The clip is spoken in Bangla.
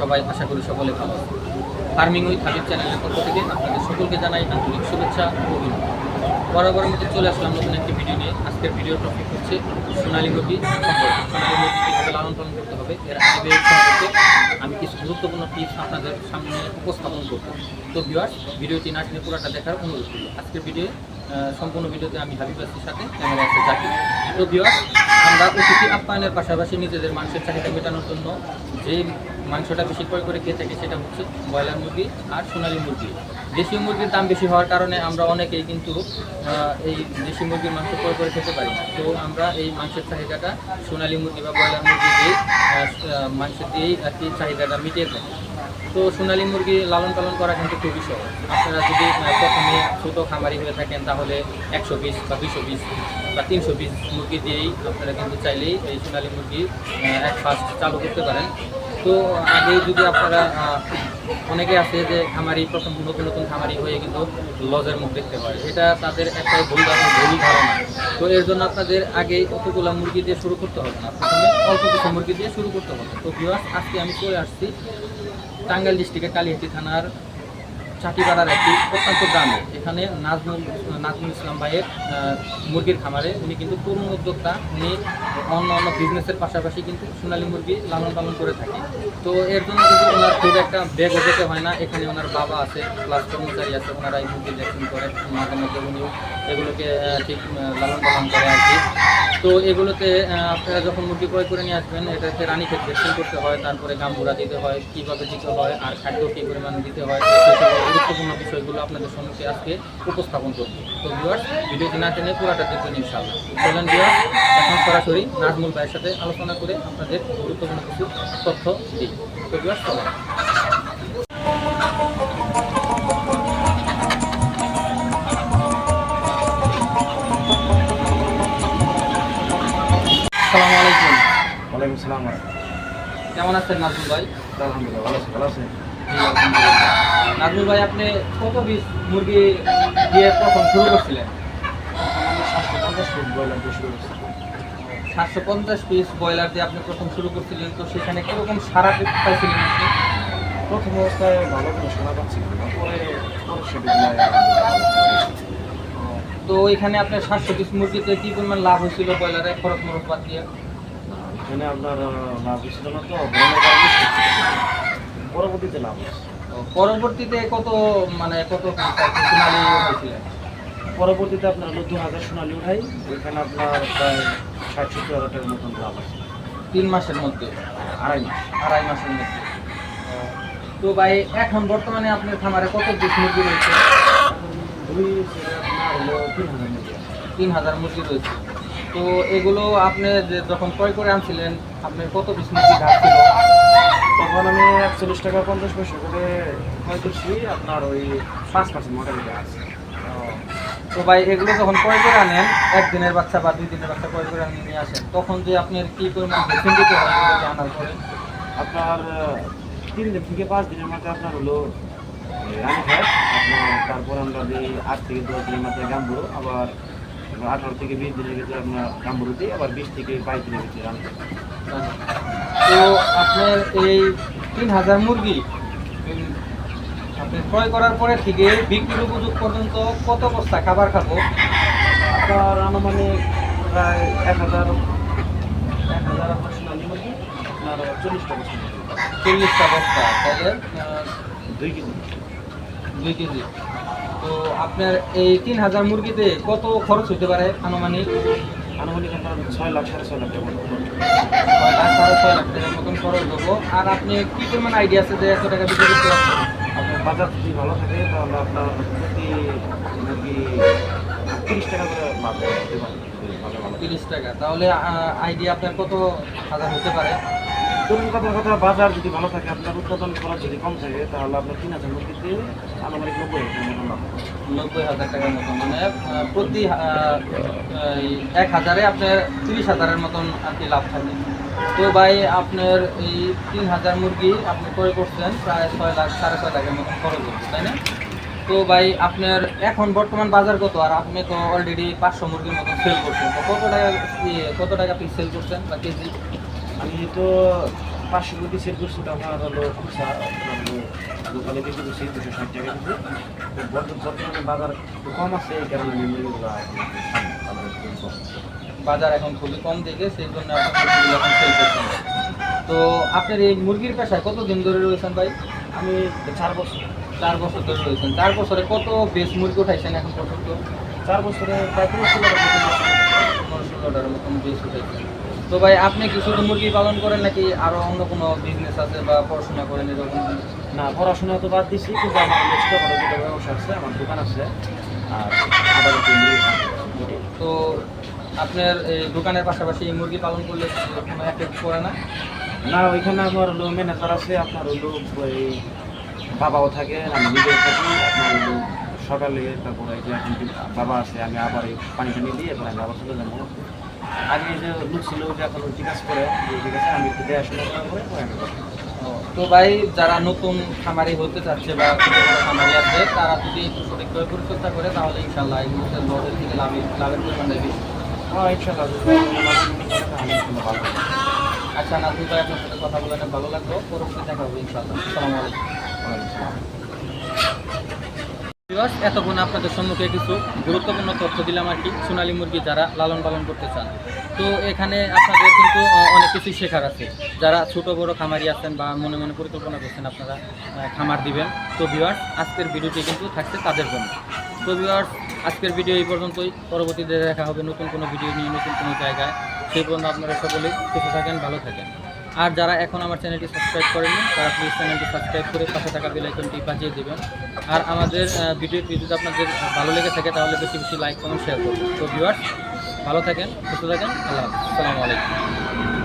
সবাই আশা করি সকলে ভালো ফার্মিং উইথ হাবিব চ্যানেলের পক্ষ থেকে আপনাদের সকলকে জানাই আন্তরিক শুভেচ্ছা অভিনন্দন। বরাবর মধ্যে চলে আসলাম নতুন একটি ভিডিও নিয়ে। আজকের ভিডিওর টপিক হচ্ছে সোনালী সম্পর্কে। সোনালী মুরগি কীভাবে লালন পালন করতে হবে, এর আগে সম্পর্কে আমি কিছু গুরুত্বপূর্ণ টিপস আপনাদের সামনে উপস্থাপন করব। তো ভিউয়ার্স ভিডিওটি না টেনে পুরোটা দেখার অনুরোধ করব আজকের ভিডিও সম্পূর্ণ ভিডিওতে আমি হাবিব আসির সাথে ক্যামেরা আছে জাকির। তো ভিউয়ার্স আমরা অতিথি আপ্যায়নের পাশাপাশি নিজেদের মাংসের চাহিদা মেটানোর জন্য যে মাংসটা বেশি করে খেয়ে থাকি সেটা হচ্ছে ব্রয়লার মুরগি আর সোনালী মুরগি। দেশি মুরগির দাম বেশি হওয়ার কারণে আমরা অনেকেই কিন্তু এই দেশি মুরগির মাংস ক্রয় করে খেতে পারি তো আমরা এই মাংসের চাহিদাটা সোনালী মুরগি বা ব্রয়লার মুরগি দিয়েই মাংস দিয়েই আর কি চাহিদাটা মিটিয়ে থাকি তো সোনালী মুরগি লালন পালন করা কিন্তু খুবই সহজ। আপনারা যদি প্রথমে ছোটো খামারি হয়ে থাকেন, তাহলে একশো পিস বা দুশো পিস বা তিনশো পিস মুরগি দিয়েই আপনারা কিন্তু চাইলেই এই সোনালি মুরগি এক ফার্স্ট চালু করতে পারেন। তো আগে যদি আপনারা অনেকে আছে যে খামারি, প্রথম নতুন নতুন খামারি হয়ে কিন্তু লজের মুখ দেখতে পারে। এটা তাদের একটা ভুল ধারণা ভুল ধারণা। তো এর জন্য আপনাদের আগে অতগুলো মুরগি দিয়ে শুরু করতে হবে না। প্রথমে অল্প কিছু মুরগি দিয়ে শুরু করতে হবে তো ভিউয়ার্স আজকে আমি চলে আসছি টাঙ্গাইল ডিস্ট্রিক্টের কালিহাটি থানার চাটিপাড়ার একটি প্রত্যন্ত গ্রামে। এখানে নাজমুল নাজমুল ইসলাম ভাইয়ের মুরগির খামারে উনি কিন্তু তরুণ উদ্যোক্তা। উনি অন্য অন্য বিজনেসের পাশাপাশি কিন্তু সোনালী মুরগি লালন পালন করে থাকে তো এর জন্য কিন্তু ওনার খুব একটা বেগ যেতে হয় না। এখানে ওনার বাবা আছে প্লাস কর্মচারী আছে, ওনারা এই মুরগি দেখুন করে মাঝে মধ্যে উনিও এগুলোকে ঠিক লালন পালন করে আর কি। তো এগুলোতে আপনারা যখন মুরগি ক্রয় করে নিয়ে আসবেন এটাতে রানী ক্ষেত ভ্যাকসিন করতে হয়, তারপরে গাম্বুরা দিতে হয়, কীভাবে দিতে হয়, আর খাদ্য কী পরিমাণ দিতে হয় গুরুত্বপূর্ণ বিষয়গুলো আপনাদের সম্মুখে আজকে উপস্থাপন করব। তো ভিউয়ার্স ভিডিওটি না টেনে পুরাটা দেখবেন ইনশাআল্লাহ। চলেন এখন সরাসরি নাজমুল ভাইয়ের সাথে আলোচনা করে আপনাদের গুরুত্বপূর্ণ কিছু তথ্য দিই। তো ভিউয়ার্স আসসালামু আলাইকুম। ওয়ালাইকুম সালাম। কেমন আছেন নাজমুল ভাই? আলহামদুলিল্লাহ ভালো আছি ভালো আছেন নাজমুল ভাই আপনি কত পিস মুরগি দিয়ে প্রথম শুরু করছিলেন? সাতশো পঞ্চাশ ফুট দিয়ে শুরু করছি। সাতশো পঞ্চাশ পিস ব্রয়লার দিয়ে আপনি প্রথম শুরু করছিলেন তো সেখানে কীরকম সারা পাইছিলেন আপনি? প্রথম অবস্থায় ভালো কোনো শোনা পাচ্ছি না পরে পরে সেদিন তো এখানে আপনার সাতশো পিস মুরগিতে কি পরিমাণ লাভ হয়েছিল ব্রয়লারে? খরচ মরচ বাদ দিয়ে। এখানে আপনার লাভ হয়েছিল না তো পরবর্তীতে লাভ পরবর্তীতে কত মানে কত সোনালি হয়েছিলেন পরবর্তীতে আপনার হলো দু হাজার সোনালি উঠাই ওইখানে আপনার প্রায় ষাট সত্তর হাজার টাকার মতন লাভ আছে। তিন মাসের মধ্যে? আড়াই মাস। আড়াই মাসের মধ্যে। তো ভাই এখন বর্তমানে আপনার খামারে কত পিস মুরগি রয়েছে? দুই হলো তিন হাজার মধ্যে তিন হাজার মুরগি রয়েছে। তো এগুলো আপনি যে যখন ক্রয় করে আনছিলেন আপনি কত পিস মুরগি ঘাট ছিল? তখন আমি একচল্লিশ টাকা পঞ্চাশ পয়সা করে ক্রয় করছি। আপনার ওই পাঁচ পার্সেন্ট মোটামুটি আছে। তো ভাই এগুলো যখন ক্রয় করে আনেন একদিনের বাচ্চা বা দুই দিনের বাচ্চা ক্রয় করে নিয়ে আসেন তখন যে আপনার কি পরিমাণ ভ্যাকসিন দিতে হয় আনার পরে? আপনার তিন দিন থেকে পাঁচ দিনের মধ্যে আপনার হলো ফ্যাট আপনার তারপর আমরা দিই আট থেকে দশ মধ্যে গাম্বুড়ো আবার আঠারো থেকে বিশ দিনের ভিতরে আপনার গাম্বুড়ো দিই আবার বিশ থেকে বাইশ দিনের ভিতরে ফ্যাট তো আপনার এই তিন হাজার মুরগি আপনি ক্রয় করার পরে থেকে বিক্রির উপযুক্ত পর্যন্ত কত বস্তা খাবার খাব? আপনার আনুমানিক প্রায় এক হাজার এক হাজার আপনার চল্লিশটা বছর চল্লিশটা বস্তা তাহলে দুই কেজি। দুই কেজি। তো আপনার এই তিন হাজার মুরগিতে কত খরচ হতে পারে আনুমানিক? আনুমানিক আপনার ছয় লাখ সাড়ে ছয় লাখ টাকা ছয় লাখ সাড়ে ছয় লাখ টাকার মতন খরচ হব। আর আপনি কি পরিমাণ আইডিয়া আছে যে এত টাকা বিক্রি করতে আপনার বাজার যদি ভালো থাকে তাহলে আপনার প্রতি মুরগি তিরিশ টাকা করে লাভ হতে পারে। তিরিশ টাকা। তাহলে আইডিয়া আপনার কত হাজার হতে পারে? ধরুন কথার কথা বাজার যদি ভালো থাকে আপনার উৎপাদন খরচ যদি কম থাকে তাহলে আপনার তিন হাজার মুরগিতে আনুমানিক নব্বই নব্বই হাজার টাকার মতন মানে প্রতি এক হাজারে আপনার তিরিশ হাজারের মতন আর কি লাভ থাকে। তো ভাই আপনার এই তিন হাজার মুরগি আপনি ক্রয় করছেন প্রায় ছয় লাখ সাড়ে ছয় লাখের মতন খরচ হচ্ছে তাই না? তো ভাই আপনার এখন বর্তমান বাজার কত? আর আপনি তো অলরেডি পাঁচশো মুরগির মতন সেল করছেন। তো কত টাকা ইয়ে, কত টাকা পিস সেল করছেন বা কেজি? আমি তো পাঁচশো কোটি সেল করছি তো আমার হলো খুচরা দোকানে বিক্রি করছি দুশো ষাট টাকা বর্তমানে বাজার কম আছে এই কারণে আমি বাজারে এখন খুবই কম দেখে সেই জন্য এখন সেল করছেন তো আপনার এই মুরগির পেশায় কতদিন ধরে রয়েছেন ভাই? আমি চার বছর। চার বছর ধরে রয়েছেন। চার বছরে কত বেশ মুরগি উঠাইছেন এখন পর্যন্ত? চার বছরে প্রায় পনেরো ষোলো টাকা মতো বেশি। পনেরো ষোলোটার মতন বেশ উঠাইছেন। তো ভাই আপনি কি শুধু মুরগি পালন করেন নাকি আরও অন্য কোনো বিজনেস আছে বা পড়াশোনা করেন এরকম না পড়াশোনা তো বাদ দিছি কিন্তু আমার দুটো ব্যবসা আছে আমার দোকান আছে আর আবার। তো আপনার এই দোকানের পাশাপাশি মুরগি পালন করলে কোনো এফেক্ট করে না না ওইখানে আমার হলো ম্যানেজার আছে আপনার হলো ওই বাবাও থাকে আমি নিজেও থাকি আপনার হলো সকালে তারপরে এই যে বাবা আছে আমি আবার এই পানি টানি দিয়ে এবার আমি আবার চলে যাব। আগে যে লোক ছিল যে এখন আছে করে যে ঠিক আছে আমি একটু দেখাশোনা করার পরে পরে আমি তো ভাই যারা নতুন খামারি হতে চাচ্ছে বা খামারি আছে তারা যদি একটু সঠিকভাবে পরিচর্যা করে তাহলে ইনশাল্লাহ এই মুহূর্তে লসের থেকে লাভের লাভের পরিমাণটা বেশি। হ্যাঁ ইনশাল্লাহ। আচ্ছা নাজমুল ভাই আপনার সাথে কথা বলে ভালো লাগল। পরবর্তী দেখা হবে ইনশাল্লাহ আসসালামু আলাইকুম। আসসালাম। এতক্ষণ আপনাদের সম্মুখে কিছু গুরুত্বপূর্ণ তথ্য দিলাম আর কি, সোনালী মুরগি যারা লালন পালন করতে চান। তো এখানে আপনাদের কিন্তু অনেক কিছুই শেখার আছে। যারা ছোট, বড় খামারি আছেন বা মনে মনে পরিকল্পনা করছেন, আপনারা খামার দিবেন। তো ভিউয়ার্স আজকের ভিডিওটি কিন্তু থাকছে তাদের জন্য। তো ভিউয়ার্স আজকের ভিডিও এই পর্যন্তই। পরবর্তীতে দেখা হবে নতুন কোনো ভিডিও নিয়ে, নতুন কোনো জায়গায়। সেই পর্যন্ত আপনারা সকলেই সুস্থ থাকেন, ভালো থাকেন। আর যারা এখন আমার চ্যানেলটি সাবস্ক্রাইব করেনি তারা প্লিজ চ্যানেলটি সাবস্ক্রাইব করে পাশে থাকা বেল আইকনটি বাজিয়ে দেবেন। আর আমাদের ভিডিওটি যদি আপনাদের ভালো লেগে থাকে, তাহলে বেশি বেশি লাইক কমেন্ট শেয়ার করবেন। তো ভিউয়ার্স ভালো থাকেন, সুস্থ থাকেন, আল্লাহ। আসসালামু আলাইকুম।